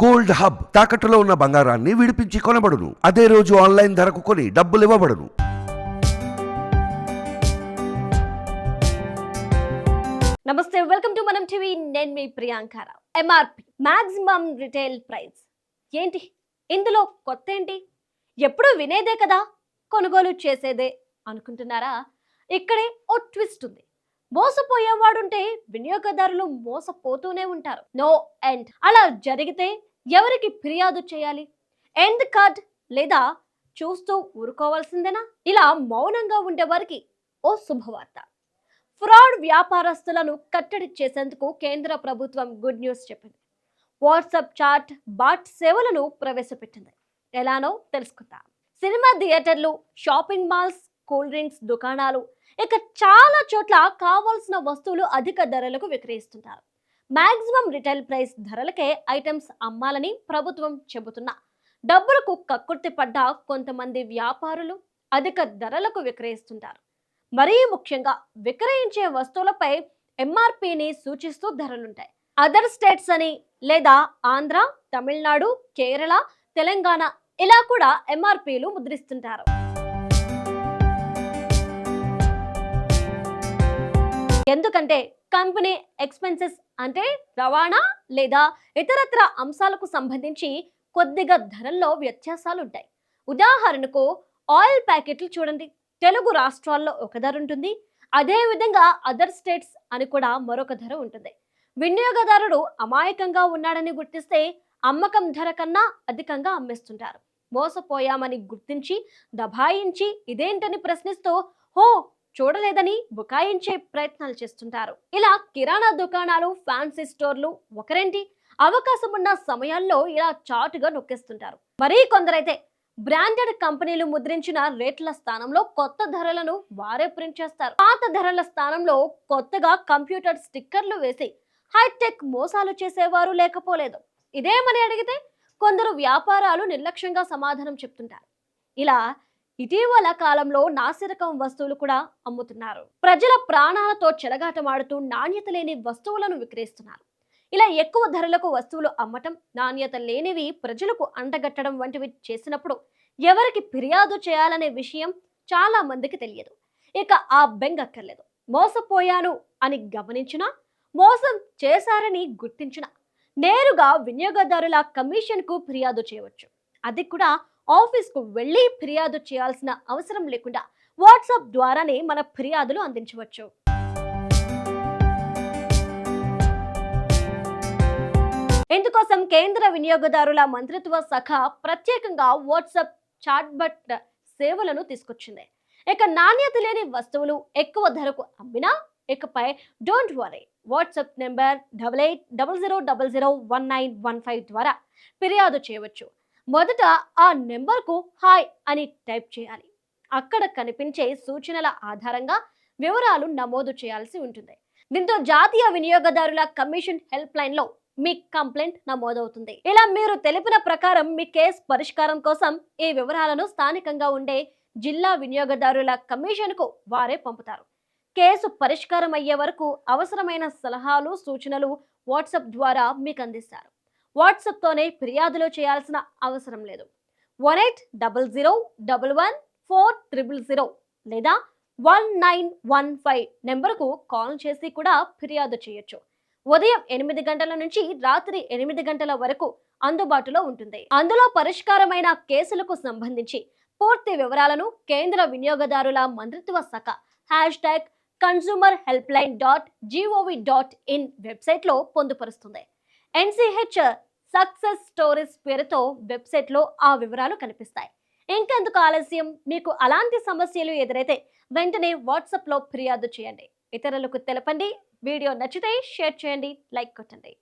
Gold hub తాకట్టులో ఉన్న బంగారాన్ని విడిపించి కొనబడును. అదే రోజు ఆన్లైన్ ధరకు కొని డబ్బులు ఇవ్వబడును. నమస్తే వెల్కమ్ టు మనం టీవీ. నేను మీ Priyanka Rao MRP maximum retail price ఏంటి? ఇందులో కొత్త ఏంటి? ఎప్పుడూ వినేదే కదా? కొనుగోలు చేసేదే అనుకుంటున్నారా? ఇక్కడే ఓ ట్విస్ట్ ఉంది. మోసపోయేవాడుంటే వినియోగదారులు మోసపోతూనే ఉంటారు. నో ఎండ్ అలా జరిగితే ఎవరికి ఫిర్యాదు చేయాలి? ఎండ్ కార్డ్ లేదా చూస్తూ ఊరుకోవాల్సిందేనా? ఇలా మౌనంగా ఉండే వారికి ఓ శుభవార్త. ఫ్రాడ్ వ్యాపారస్తులను కట్టడి చేసేందుకు కేంద్ర ప్రభుత్వం గుడ్ న్యూస్ చెప్పింది. వాట్సాప్ చాట్ బాట్ సేవలను ప్రవేశపెట్టింది. ఎలానో తెలుసుకుందాం. సినిమా థియేటర్లు షాపింగ్ మాల్స్ కూల్ డ్రింక్స్ దుకాణాలు ఇక చాలా చోట్ల కావాల్సిన వస్తువులు అధిక ధరలకు విక్రయిస్తుంటారు మ్యాక్సిమం రిటైల్ ప్రైస్ ధరలకే ఐటమ్స్ అమ్మాలని ప్రభుత్వం చెబుతున్నా. డబ్బులకు కక్కుర్తి పడ్డ కొంతమంది వ్యాపారులు అధిక ధరలకు విక్రయిస్తుంటారు మరీ ముఖ్యంగా విక్రయించే వస్తువులపై ఎంఆర్పిని సూచిస్తూ ధరలుంటాయి. అదర్ స్టేట్స్ అని లేదా ఆంధ్ర తమిళనాడు కేరళ తెలంగాణ ఇలా కూడా ఎంఆర్పీలు ముద్రిస్తుంటారు. ఎందుకంటే కంపెనీ ఎక్స్పెన్సెస్ అంటే రవాణా లేదా ఇతరత్ర అంశాలకు సంబంధించి కొద్దిగా ధరల్లో వ్యత్యాసాలు ఉంటాయి ఉదాహరణకు ఆయిల్ ప్యాకెట్లు చూడండి. తెలుగు రాష్ట్రాల్లో ఒక ధర ఉంటుంది. అదేవిధంగా అదర్ స్టేట్స్ అని కూడా మరొక ధర ఉంటుంది. వినియోగదారుడు అమాయకంగా ఉన్నాడని గుర్తిస్తే అమ్మకం ధర కన్నా అధికంగా అమ్మేస్తుంటారు. మోసపోయామని గుర్తించి దబాయించి ఇదేంటని ప్రశ్నిస్తూ హో చూడలేదని బుకాయించే ప్రయత్నాలు చేస్తుంటారు. ఇలా కిరాణా దుకాణాలు ఫ్యాన్సీ స్టోర్లు ఒకరేంటి? అవకాశం ఉన్న సమయాల్లో ఇలా చాటుగా నొక్కేస్తుంటారు. మరీ కొందరైతే బ్రాండెడ్ కంపెనీలు ముద్రించిన రేట్ల స్థానంలో కొత్త ధరలను వారే ప్రింట్ చేస్తారు. పాత ధరల స్థానంలో కొత్తగా కంప్యూటర్ స్టిక్కర్లు వేసి హైటెక్ మోసాలు చేసేవారు లేకపోలేదు. ఇదేమని అడిగితే కొందరు వ్యాపారాలు నిర్లక్ష్యంగా సమాధానం చెప్తుంటారు. ఇలా ఇటీవల కాలంలో నాసిరకం వస్తువులు కూడా అమ్ముతున్నారు. ప్రజల ప్రాణాలతో చెలగాటమాడుతూ నాణ్యత లేని వస్తువులను విక్రయిస్తున్నారు. ఇలా ఎక్కువ ధరలకు వస్తువులు అమ్మటం నాణ్యత లేనివి ప్రజలకు అంటగట్టడం వంటివి చేసినప్పుడు ఎవరికి ఫిర్యాదు చేయాలనే విషయం చాలా మందికి తెలియదు. ఇక ఆ బెంగక్కర్లేదు. మోసపోయాను అని గమనించినా మోసం చేశారని గుర్తించిన నేరుగా వినియోగదారుల కమిషన్కు ఫిర్యాదు చేయవచ్చు. అది కూడా ఆఫీస్కు వెళ్ళి ఫిర్యాదు చేయాల్సిన అవసరం లేకుండా వాట్సాప్ ద్వారానే మన ఫిర్యాదులు అందించవచ్చు. ఇందుకోసం కేంద్ర వినియోగదారుల మంత్రిత్వ శాఖ ప్రత్యేకంగా వాట్సాప్ చాట్బట్ సేవలను తీసుకొచ్చింది. ఇక నాణ్యత లేని వస్తువులు ఎక్కువ ధరకు అమ్మినా ఇకపై don't worry. WhatsApp number double eight double zero double zero one nine one five ద్వారా ఫిర్యాదు చేయవచ్చు. మొదట ఆ నెంబర్కు హాయ్ అని టైప్ చేయాలి. అక్కడ కనిపించే సూచనల ఆధారంగా వివరాలు నమోదు చేయాల్సి ఉంటుంది. దీంతో జాతీయ వినియోగదారుల కమిషన్ హెల్ప్ లైన్లో మీ కంప్లైంట్ నమోదవుతుంది. ఇలా మీరు తెలిపిన ప్రకారం మీ కేసు పరిష్కారం కోసం ఈ వివరాలను స్థానికంగా ఉండే జిల్లా వినియోగదారుల కమిషన్కు వారే పంపుతారు. కేసు పరిష్కారం అయ్యే వరకు అవసరమైన సలహాలు సూచనలు వాట్సాప్ ద్వారా మీకు అందిస్తారు. వాట్సాప్తోనే ఫిర్యాదులు చేయాల్సిన అవసరం లేదు. One eight double zero double one four triple zero లేదా వన్ నైన్ వన్ ఫైవ్ నెంబర్కు కాల్ చేసి కూడా ఫిర్యాదు చేయొచ్చు. ఉదయం ఎనిమిది గంటల నుంచి రాత్రి ఎనిమిది గంటల వరకు అందుబాటులో ఉంటుంది. అందులో పరిష్కారమైన కేసులకు సంబంధించి పూర్తి వివరాలను కేంద్ర వినియోగదారుల మంత్రిత్వ శాఖ hashtag consumer helpline dot GOV dot in వెబ్సైట్లో పొందుపరుస్తుంది. ఎన్సీహెచ్ సక్సెస్ స్టోరీస్ పేరుతో వెబ్సైట్లో ఆ వివరాలు కనిపిస్తాయి. ఇంకెందుకు ఆలస్యం? మీకు అలాంటి సమస్యలు ఎదురైతే వెంటనే వాట్సాప్లో ఫిర్యాదు చేయండి. ఇతరులకు తెలపండి. వీడియో నచ్చితే షేర్ చేయండి లైక్ కొట్టండి.